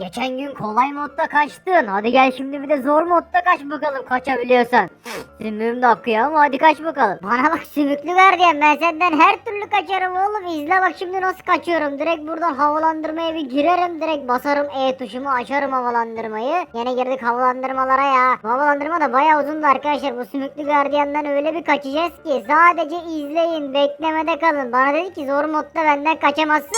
Geçen gün kolay modda kaçtın. Hadi gel şimdi bir de zor modda kaç bakalım kaçabiliyorsan. Sümüğüm de akıyor ama hadi kaç bakalım. Bana bak sümüklü gardiyan ben senden her türlü kaçarım oğlum. İzle bak şimdi nasıl kaçıyorum. Direkt buradan havalandırmaya bir girerim. Direkt basarım E tuşumu açarım havalandırmayı. Yine girdik havalandırmalara ya. Havalandırma da bayağı uzundu arkadaşlar. Bu sümüklü gardiyandan öyle bir kaçacağız ki. Sadece izleyin beklemede kalın. Bana dedi ki zor modda benden kaçamazsın.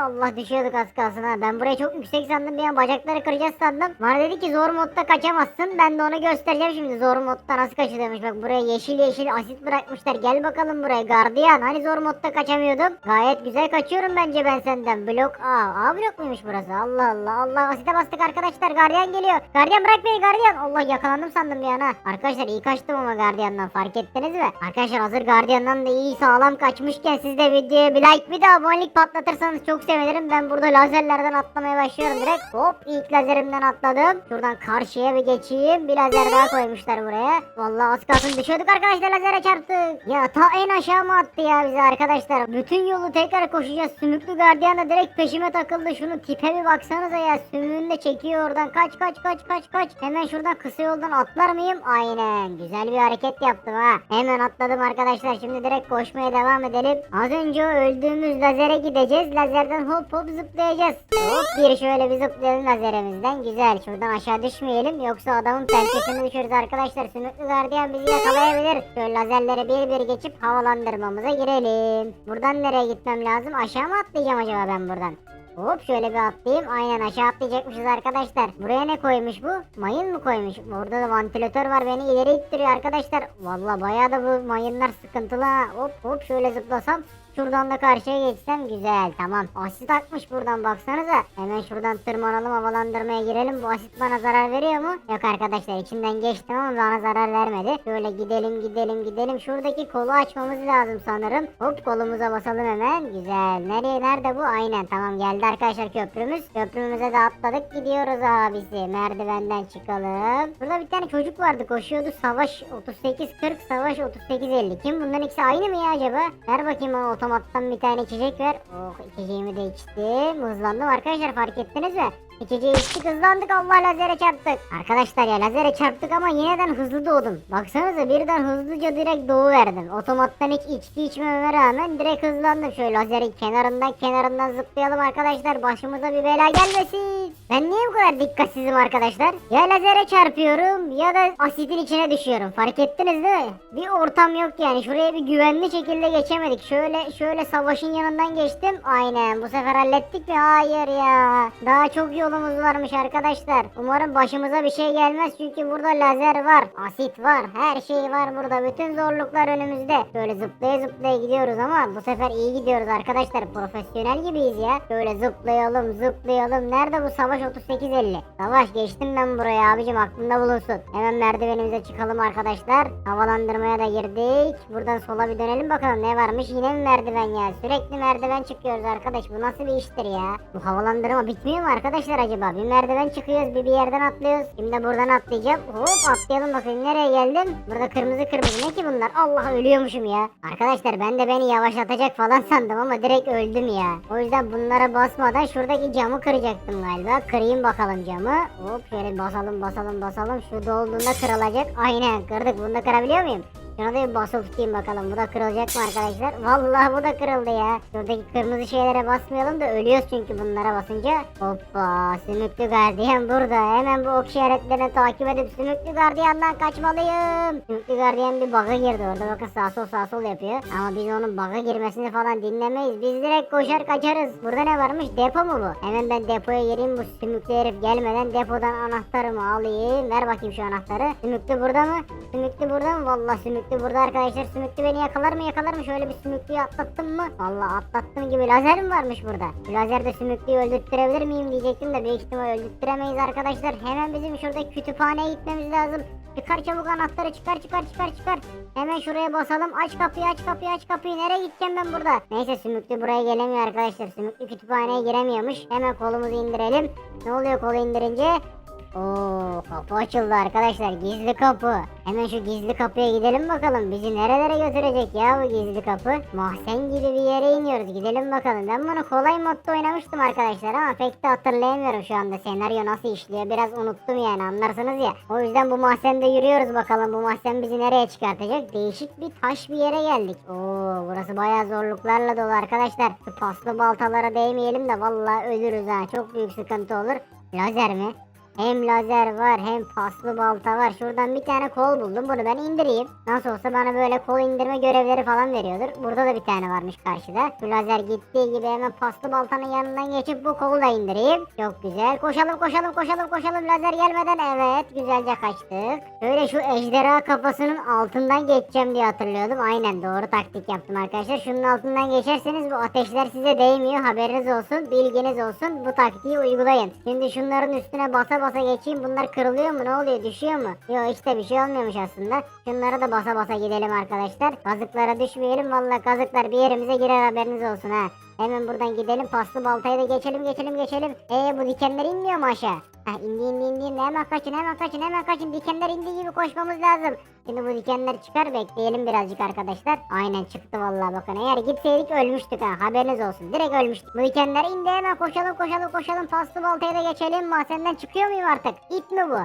Allah düşüyorduk az kalsın ha. Ben burayı çok yüksek sandım bir an bacakları kıracağız sandım. Bana dedi ki zor modda kaçamazsın. Ben de onu göstereceğim şimdi zor modda nasıl kaçılıyormuş. Bak buraya yeşil yeşil asit bırakmışlar. Gel bakalım buraya gardiyan. Hani zor modda kaçamıyordum. Gayet güzel kaçıyorum bence ben senden. Blok A. A blok muymuş burası? Allah Allah Allah. Asite bastık arkadaşlar. Gardiyan geliyor. Gardiyan bırak beni gardiyan. Allah yakalandım sandım bir an ha. Arkadaşlar iyi kaçtım ama gardiyandan fark ettiniz mi? Arkadaşlar hazır gardiyandan da iyi sağlam kaçmışken siz de videoya bir like bir de abonelik patlatırsanız çok sevinirim. Ben burada lazerlerden atlamaya başlıyorum direkt. Hop ilk lazerimden atladım. Şuradan karşıya bir geçeyim. Bir lazer daha koymuşlar buraya. Vallahi az kalsın düşüyorduk arkadaşlar lazere çarptık. Ya ta en aşağı mı attı ya bizi arkadaşlar. Bütün yolu tekrar koşacağız. Sümüklü gardiyan da direkt peşime takıldı. Şunu tipe bir baksanıza ya. Sümüğünü de çekiyor oradan. Kaç kaç kaç kaç kaç. Hemen şuradan kısa yoldan atlar mıyım? Aynen. Güzel bir hareket yaptım ha. Hemen atladım arkadaşlar. Şimdi direkt koşmaya devam edelim. Az önce öldüğümüz lazere gideceğiz. Lazerden hop hop zıplayacağız. Hop bir şöyle bir zıplayalım lazerimizden. Güzel. Şuradan aşağı düşmeyelim. Yoksa adamın pençesini düşürürüz arkadaşlar. Sümüklü gardiyan bizi yakalayabilir. Şöyle lazerleri bir bir geçip havalandırmamıza girelim. Buradan nereye gitmem lazım? Aşağı mı atlayacağım acaba ben buradan? Hop şöyle bir atlayayım. Aynen aşağı atlayacakmışız arkadaşlar. Buraya ne koymuş bu? Mayın mı koymuş? Burada da vantilatör var beni ileri ittiriyor arkadaşlar. Valla bayağı da bu mayınlar sıkıntılı ha. Hop hop şöyle zıplasam. Şuradan da karşıya geçsem güzel tamam. Asit akmış buradan baksanıza. Hemen şuradan tırmanalım havalandırmaya girelim. Bu asit bana zarar veriyor mu? Yok arkadaşlar içinden geçtim ama bana zarar vermedi. Şöyle gidelim gidelim gidelim. Şuradaki kolu açmamız lazım sanırım. Hop kolumuza basalım hemen. Güzel. Nereye nerede bu? Aynen tamam geldi arkadaşlar köprümüz. Köprümüze de atladık gidiyoruz abisi. Merdivenden çıkalım. Burada bir tane çocuk vardı koşuyordu. Savaş 38-40 savaş 38-50. Kim bunların ikisi aynı mı ya acaba? Ver bakayım bana otomattan bir tane içecek ver. Oh içeceğimi de içtim. Hızlandım arkadaşlar fark ettiniz mi? İçeceği içtik hızlandık Allah lazere çarptık. Arkadaşlar ya lazere çarptık ama yineden hızlı doğdum. Baksanıza birden hızlıca direkt doğuverdim. Otomattan hiç içki içmememe rağmen direkt hızlandım. Şöyle lazerin kenarından kenarından zıplayalım arkadaşlar. Başımıza bir bela gelmesin. Ben niye bu kadar dikkatsizim arkadaşlar? Ya lazere çarpıyorum ya da asitin içine düşüyorum. Fark ettiniz değil mi? Bir ortam yok yani. Şuraya bir güvenli şekilde geçemedik. Şöyle şöyle savaşın yanından geçtim. Aynen bu sefer hallettik mi? Hayır ya. Daha çok yolumuz varmış arkadaşlar. Umarım başımıza bir şey gelmez çünkü burada lazer var. Asit var. Her şey var burada. Bütün zorluklar önümüzde. Şöyle zıplaya zıplaya gidiyoruz ama bu sefer iyi gidiyoruz arkadaşlar. Profesyonel gibiyiz ya. Şöyle zıplayalım zıplayalım. Nerede bu savaş 3850? Savaş geçtim ben buraya abicim aklında bulunsun. Hemen merdivenimize çıkalım arkadaşlar. Havalandırmaya da girdik. Buradan sola bir dönelim bakalım ne varmış. Yine mi merdiven ya? Sürekli merdiven çıkıyoruz arkadaş. Bu nasıl bir iştir ya? Bu havalandırma bitmiyor mu arkadaşlar acaba? Bir merdiven çıkıyoruz bir bir yerden atlıyoruz. Şimdi buradan atlayacağım. Hop atlayalım bakayım nereye geldim? Burada kırmızı kırmızı ne ki bunlar? Allah ölüyormuşum ya. Arkadaşlar ben de beni yavaşlatacak falan sandım ama direkt öldüm ya. O yüzden bunlara basmadan şuradaki camı kıracaktım galiba. Kırayım bakalım camı. Hop şöyle basalım basalım basalım. Şu dolduğunda kırılacak. Aynen kırdık. Bunu da kırabiliyor muyum? Şuna da bir basılı tutayım bakalım. Bu da kırılacak mı arkadaşlar? Vallahi bu da kırıldı ya. Şuradaki kırmızı şeylere basmayalım da ölüyoruz çünkü bunlara basınca. Hoppa sümüklü gardiyan burada. Hemen bu ok işaretlerini takip edip sümüklü gardiyandan kaçmalıyım. Sümüklü gardiyan bir bug'a girdi orada. Bakın sağ sol sağ sol yapıyor. Ama biz onun bug'a girmesini falan dinlemeyiz. Biz direkt koşar kaçarız. Burada ne varmış? Depo mu bu? Hemen ben depoya gireyim bu sümüklü herif gelmeden depodan anahtarımı alayım. Ver bakayım şu anahtarı. Sümüklü burada mı? Sümüklü burada mı? Vallahi sümüklü burada arkadaşlar. Sümüklü beni yakalar mı yakalar mı? Şöyle bir sümüklüyü atlattım mı? Vallahi atlattım gibi. Lazer mi varmış burada? Bu lazerde sümüklüyü öldürttürebilir miyim diyecektim de büyük ihtimal öldürttüremeyiz arkadaşlar. Hemen bizim şurada kütüphaneye gitmemiz lazım. Çıkar çabuk anahtarı çıkar çıkar çıkar çıkar. Hemen şuraya basalım. Aç kapıyı aç kapıyı aç kapıyı. Nereye gideceğim ben burada? Neyse Sümüklü buraya gelemiyor arkadaşlar. Sümüklü kütüphaneye giremiyormuş. Hemen kolumuzu indirelim. Ne oluyor kolu indirince? Oo kapı açıldı arkadaşlar gizli kapı. Hemen şu gizli kapıya gidelim bakalım. Bizi nerelere götürecek ya bu gizli kapı? Mahzen gibi bir yere iniyoruz. Gidelim bakalım. Ben bunu kolay modda oynamıştım arkadaşlar ama pek de hatırlayamıyorum şu anda. Senaryo nasıl işliyor biraz unuttum yani anlarsınız ya. O yüzden bu mahzende yürüyoruz bakalım. Bu mahzen bizi nereye çıkartacak? Değişik bir taş bir yere geldik. Oo burası bayağı zorluklarla dolu arkadaşlar. Şu paslı baltalara değmeyelim de vallahi ölürüz ha. Çok büyük sıkıntı olur. Lazer mi? Hem lazer var hem paslı balta var. Şuradan bir tane kol buldum. Bunu ben indireyim. Nasıl olsa bana böyle kol indirme görevleri falan veriyordur. Burada da bir tane varmış karşıda. Şu lazer gittiği gibi hemen paslı baltanın yanından geçip bu kolu da indireyim. Çok güzel. Koşalım koşalım koşalım koşalım. Lazer gelmeden evet güzelce kaçtık. Şöyle şu ejderha kafasının altından geçeceğim diye hatırlıyordum. Aynen doğru taktik yaptım arkadaşlar. Şunun altından geçerseniz bu ateşler size değmiyor. Haberiniz olsun. Bilginiz olsun. Bu taktiği uygulayın. Şimdi şunların üstüne basa basa geçeyim. Bunlar kırılıyor mu? Ne oluyor? Düşüyor mu? Yok işte bir şey olmuyormuş aslında. Şunlara da basa basa gidelim arkadaşlar. Kazıklara düşmeyelim. Vallahi kazıklar bir yerimize girer haberiniz olsun ha. Hemen buradan gidelim. Paslı baltayı da geçelim geçelim geçelim. Ee bu dikenler inmiyor mu aşağı? Ha indi indi indi indi. Hemen kaçın hemen kaçın hemen kaçın. Dikenler indiği gibi koşmamız lazım. Şimdi bu dikenler çıkar bekleyelim birazcık arkadaşlar. Aynen çıktı vallahi bakın. Eğer gitseydik ölmüştük ha haberiniz olsun. Direkt ölmüştük. Bu dikenler indi hemen koşalım koşalım koşalım. Paslı baltayı da geçelim. Mahzenden çıkıyor muyum artık? İp mi bu?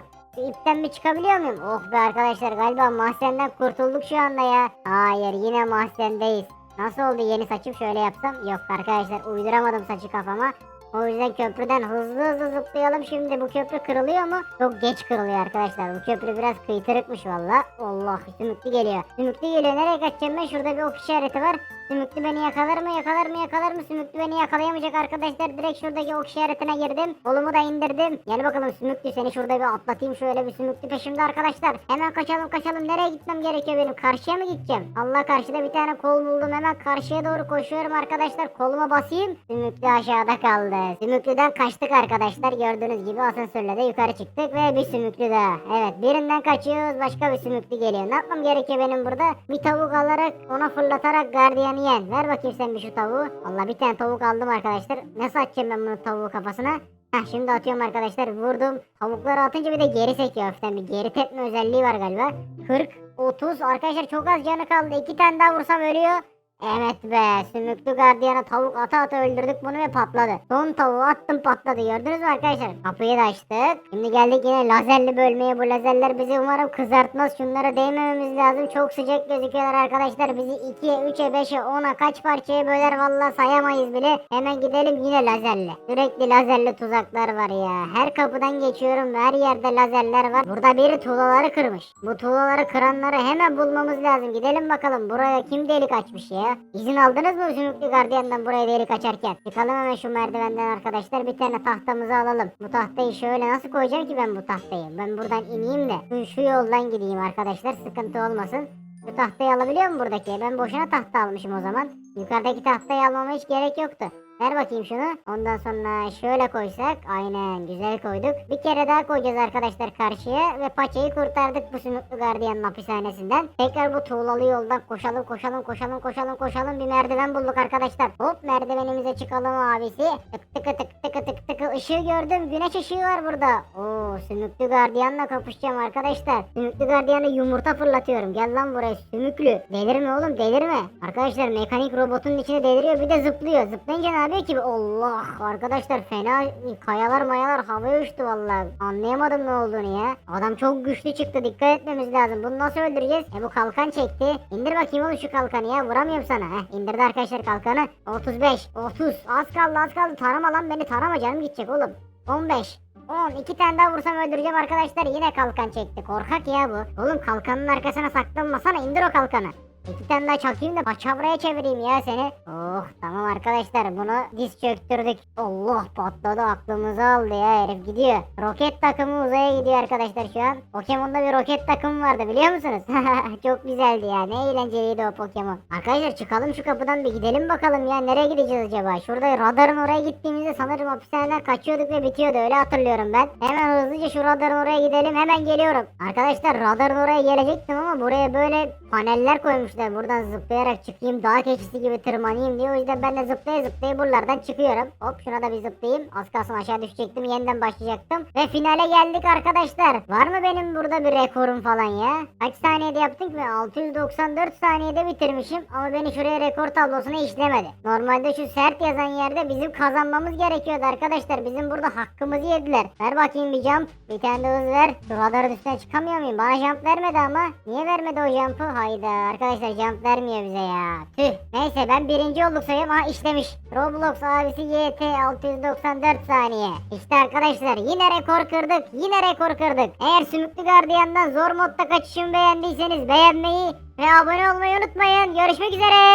İpten mi çıkabiliyor muyum? Oh be arkadaşlar galiba mahzenden kurtulduk şu anda ya. Hayır yine mahzendeyiz. Nasıl oldu yeni saçım şöyle yapsam? Yok arkadaşlar uyduramadım saçı kafama. O yüzden köprüden hızlı hızlı zıplayalım. Şimdi bu köprü kırılıyor mu? Çok geç kırılıyor arkadaşlar. Bu köprü biraz kıytırıkmış valla. Allah sümüklü geliyor. Sümüklü geliyor. Nereye kaçacağım ben? Şurada bir ok işareti var. Sümüklü beni yakalar mı? Yakalar mı? Yakalar mı? Sümüklü beni yakalayamayacak arkadaşlar. Direkt şuradaki ok işaretine girdim. Kolumu da indirdim. Gel bakalım Sümüklü seni şurada bir atlatayım. Şöyle bir Sümüklü peşimde arkadaşlar. Hemen kaçalım kaçalım. Nereye gitmem gerekiyor benim? Karşıya mı gideceğim? Allah karşıda bir tane kol buldum. Hemen karşıya doğru koşuyorum arkadaşlar. Koluma basayım. Sümüklü aşağıda kaldı. Sümüklüden kaçtık arkadaşlar. Gördüğünüz gibi asansörle de yukarı çıktık. Ve bir sümüklü daha. Evet birinden kaçıyoruz. Başka bir sümüklü geliyor. Ne yapmam gerekiyor benim burada? Bir tavuk alarak ona fırlatarak gardiyanı yen. Ver bakayım sen bir şu tavuğu. Allah bir tane tavuk aldım arkadaşlar. Nasıl atacağım ben bunu tavuğu kafasına? Heh şimdi atıyorum arkadaşlar. Vurdum. Tavukları atınca bir de geri sekiyor hafiften. Bir geri tepme özelliği var galiba. 40, 30. Arkadaşlar çok az canı kaldı. İki tane daha vursam ölüyor. Evet be sümüklü gardiyana tavuk ata ata öldürdük bunu ve patladı. Son tavuğu attım patladı gördünüz mü arkadaşlar? Kapıyı da açtık. Şimdi geldik yine lazerli bölmeye bu lazerler bizi umarım kızartmaz. Şunlara değmememiz lazım. Çok sıcak gözüküyorlar arkadaşlar. Bizi 2'ye 3'e 5'e 10'a kaç parçaya böler vallahi sayamayız bile. Hemen gidelim yine lazerli. Sürekli lazerli tuzaklar var ya. Her kapıdan geçiyorum her yerde lazerler var. Burada biri tuğlaları kırmış. Bu tuğlaları kıranları hemen bulmamız lazım. Gidelim bakalım buraya kim delik açmış ya? İzin aldınız mı sümüklü gardiyandan buraya delik açarken? Çıkalım hemen şu merdivenden arkadaşlar. Bir tane tahtamızı alalım. Bu tahtayı şöyle nasıl koyacağım ki ben bu tahtayı? Ben buradan ineyim de şu, şu yoldan gideyim arkadaşlar. Sıkıntı olmasın. Bu tahtayı alabiliyor mu buradaki? Ben boşuna tahta almışım o zaman. Yukarıdaki tahtayı almama hiç gerek yoktu. Ver bakayım şunu. Ondan sonra şöyle koysak. Aynen güzel koyduk. Bir kere daha koyacağız arkadaşlar karşıya. Ve paçayı kurtardık bu sümüklü gardiyanın hapishanesinden. Tekrar bu tuğlalı yoldan koşalım koşalım koşalım koşalım koşalım. Bir merdiven bulduk arkadaşlar. Hop merdivenimize çıkalım abisi. Tık tıkı tık tıkı tık tıkı. Işığı gördüm. Güneş ışığı var burada. Oo sümüklü gardiyanla kapışacağım arkadaşlar. Sümüklü gardiyanı yumurta fırlatıyorum. Gel lan buraya sümüklü. Delirme oğlum delirme. Arkadaşlar mekanik robotun içine deliriyor. Bir de zıplıyor. Zıplayınca ne yapıyor ki? Allah arkadaşlar fena kayalar mayalar havaya uçtu vallahi. Anlayamadım ne olduğunu ya. Adam çok güçlü çıktı. Dikkat etmemiz lazım. Bunu nasıl öldüreceğiz? E bu kalkan çekti. İndir bakayım oğlum şu kalkanı ya. Vuramıyorum sana. Heh indirdi arkadaşlar kalkanı. 35, 30. Az kaldı az kaldı. Tarama lan beni tarama canım gidecek oğlum. 15. 10 iki tane daha vursam öldüreceğim arkadaşlar yine kalkan çekti korkak ya bu Oğlum kalkanın arkasına saklanmasana indir o kalkanı İki tane daha çakayım da paçavraya çevireyim ya seni. Oh tamam arkadaşlar bunu diz çöktürdük. Allah patladı aklımızı aldı ya herif gidiyor. Roket takımı uzaya gidiyor arkadaşlar şu an. Pokemon'da bir roket takımı vardı biliyor musunuz? Çok güzeldi ya ne eğlenceliydi o Pokemon. Arkadaşlar çıkalım şu kapıdan bir gidelim bakalım ya nereye gideceğiz acaba? Şurada radarın oraya gittiğimizde sanırım hapishaneden kaçıyorduk ve bitiyordu öyle hatırlıyorum ben. Hemen hızlıca şu radarın oraya gidelim hemen geliyorum. Arkadaşlar radarın oraya gelecektim ama buraya böyle paneller koymuşlar koymuşlar buradan zıplayarak çıkayım dağ keçisi gibi tırmanayım diye. O yüzden ben de zıplaya zıplaya buralardan çıkıyorum. Hop şuna da bir zıplayayım. Az kalsın aşağı düşecektim yeniden başlayacaktım. Ve finale geldik arkadaşlar. Var mı benim burada bir rekorum falan ya? Kaç saniyede yaptık mı? 694 saniyede bitirmişim. Ama beni şuraya rekor tablosuna işlemedi. Normalde şu sert yazan yerde bizim kazanmamız gerekiyordu arkadaşlar. Bizim burada hakkımızı yediler. Ver bakayım bir jump. Bir tane de hız ver. Şu radarın üstüne çıkamıyor muyum? Bana jump vermedi ama. Niye vermedi o jump'ı? Hayda arkadaşlar jump vermiyor bize ya. Tüh. Neyse ben birinci olduk sayıyorum. Ha işlemiş. Roblox abisi YT 694 saniye. İşte arkadaşlar yine rekor kırdık. Yine rekor kırdık. Eğer Sümüklü Gardiyan'dan zor modda kaçışımı beğendiyseniz beğenmeyi ve abone olmayı unutmayın. Görüşmek üzere.